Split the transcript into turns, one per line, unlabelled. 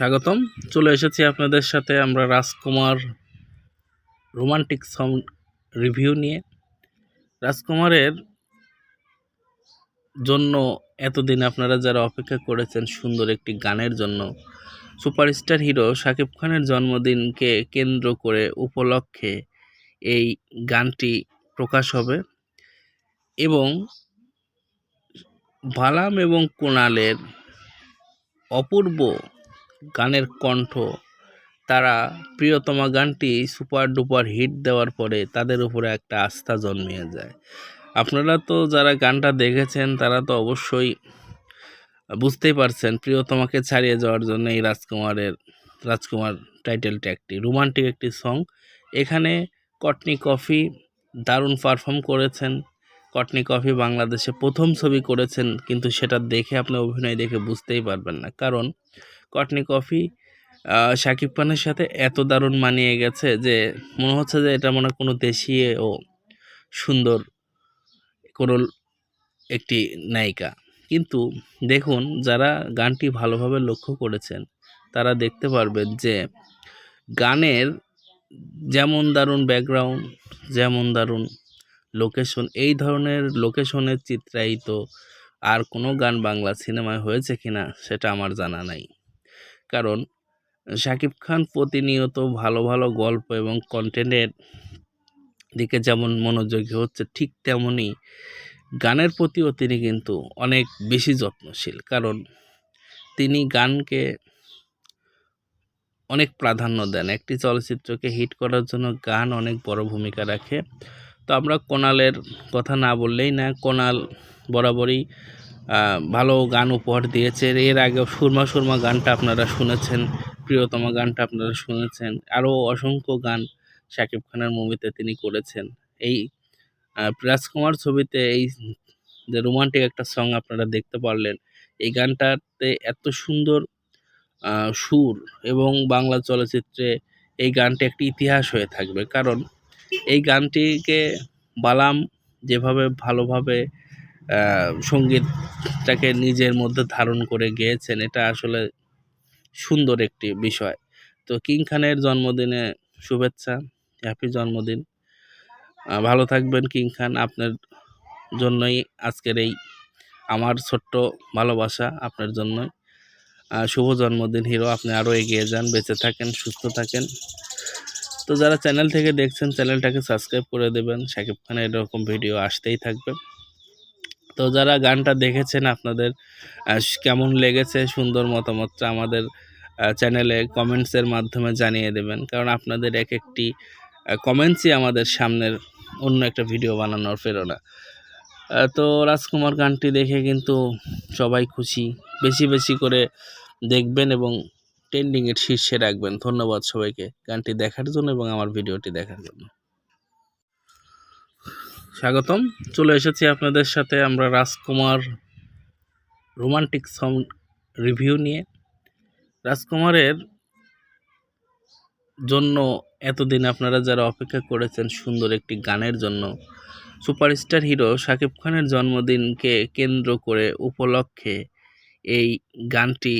স্বাগতম। চলে এসেছি আপনাদের সাথে আমরা রাজকুমার রোমান্টিক সং রিভিউ নিয়ে। রাজকুমারের জন্য এতদিন আপনারা যারা অপেক্ষা করেছেন সুন্দর একটি গানের জন্য, সুপারস্টার হিরো শাকিব খানের জন্মদিনকে কেন্দ্র করে উপলক্ষে এই গানটি প্রকাশ হবে এবং বালাম এবং কুণালের অপূর্ব গানের কণ্ঠ। তারা প্রিয়তমা গানটি সুপার ডুপার হিট দেওয়ার পরে তাদের উপরে একটা আস্থা জন্মিয়ে যায়। আপনারা তো যারা গানটা দেখেছেন, তারা তো অবশ্যই বুঝতেই পারছেন প্রিয়তমাকে ছাড়িয়ে যাওয়ার জন্য এই রাজকুমারের, রাজকুমার টাইটেল ট্র্যাকটি রোমান্টিক একটি সং। এখানে কটনি কফি দারুণ পারফর্ম করেছেন। কটনি কফি বাংলাদেশে প্রথম ছবি করেছেন, কিন্তু সেটা দেখে আপনি অভিনয় দেখে বুঝতেই পারবেন না। কারণ কটনি কফি শাকিব খানের সাথে এত দারুণ মানিয়ে গেছে যে মনে হচ্ছে যে এটা মনে কোনো দেশি ও সুন্দর কোনো একটি নায়িকা। কিন্তু দেখুন, যারা গানটি ভালোভাবে লক্ষ্য করেছেন, তারা দেখতে পারবেন যে গানের যেমন দারুণ ব্যাকগ্রাউন্ড যেমন দারুণ লোকেশন এই ধরনের লোকেশনের চিত্রায়িত আর কোনো গান বাংলা সিনেমায় হয়েছে কিনা সেটা আমার জানা নাই। কারণ, শাকিব খান প্রতিনিয়ত ভালো ভালো গল্প এবং কন্টেন্টের দিকে যেমন মনোযোগী হচ্ছে, ঠিক তেমনই গানের প্রতিও তিনি কিন্তু অনেক বেশি যত্নশীল। কারণ, তিনি গানকে অনেক প্রাধান্য দেন। একটি চলচ্চিত্রকে হিট করার জন্য গান অনেক বড় ভূমিকা রাখে। তো আমরা কোনালের কথা না বললেই না, কোনাল বরাবরই ভালো গান উপহার দিয়েছে এর আগে সুরমা সুরমা গানটা আপনারা শুনেছেন, প্রিয়তমা গানটা আপনারা শুনেছেন, আরও অসংখ্য গান শাকিব খানের মুভিতে তিনি করেছেন। এই রাজকুমার ছবিতে এই যে রোমান্টিক একটা সং আপনারা দেখতে পারলেন, এই গানটাতে এত সুন্দর সুর এবং বাংলা চলচ্চিত্রে এই গানটি একটি ইতিহাস হয়ে থাকবে। কারণ এই গানটিকে বালাম যেভাবে ভালোভাবে সঙ্গীতটাকে নিজের মধ্যে ধারণ করে গেয়েছেন, এটা আসলে সুন্দর একটি বিষয়। তো কিং খানের জন্মদিনে শুভেচ্ছা, হ্যাপি জন্মদিন। ভালো থাকবেন কিং খান, আপনার জন্যই আজকের এই আমার ছোট্ট ভালোবাসা, আপনার জন্যই। শুভ জন্মদিন, হিরো, আপনি আরও এগিয়ে যান, বেঁচে থাকেন, সুস্থ থাকেন। তো যারা চ্যানেল থেকে দেখছেন, চ্যানেলটাকে সাবস্ক্রাইব করে দেবেন। শাকিব খানের এরকম ভিডিও আসতেই থাকবে। তো যারা গানটা দেখেছেন আপনাদের কেমন লেগেছে সুন্দর মতামতটা আমাদের চ্যানেলে কমেন্টসের মাধ্যমে জানিয়ে দেবেন। কারণ আপনাদের এক একটি কমেন্টসই আমাদের সামনের অন্য একটা ভিডিও বানানোর প্রেরণা। তো রাজকুমার গানটি দেখে কিন্তু সবাই খুশি। বেশি বেশি করে দেখবেন এবং ট্রেন্ডিংয়ের শীর্ষে রাখবেন। ধন্যবাদ সবাইকে গানটি দেখার জন্য এবং আমার ভিডিওটি দেখার জন্য। স্বাগতম। চলে এসেছি আপনাদের সাথে আমরা রাজকুমার রোমান্টিক সং রিভিউ নিয়ে। রাজকুমারের জন্য এতদিন আপনারা যারা অপেক্ষা করেছেন সুন্দর একটি গানের জন্য, সুপারস্টার হিরো শাকিব খানের জন্মদিনকে কেন্দ্র করে উপলক্ষে এই গানটি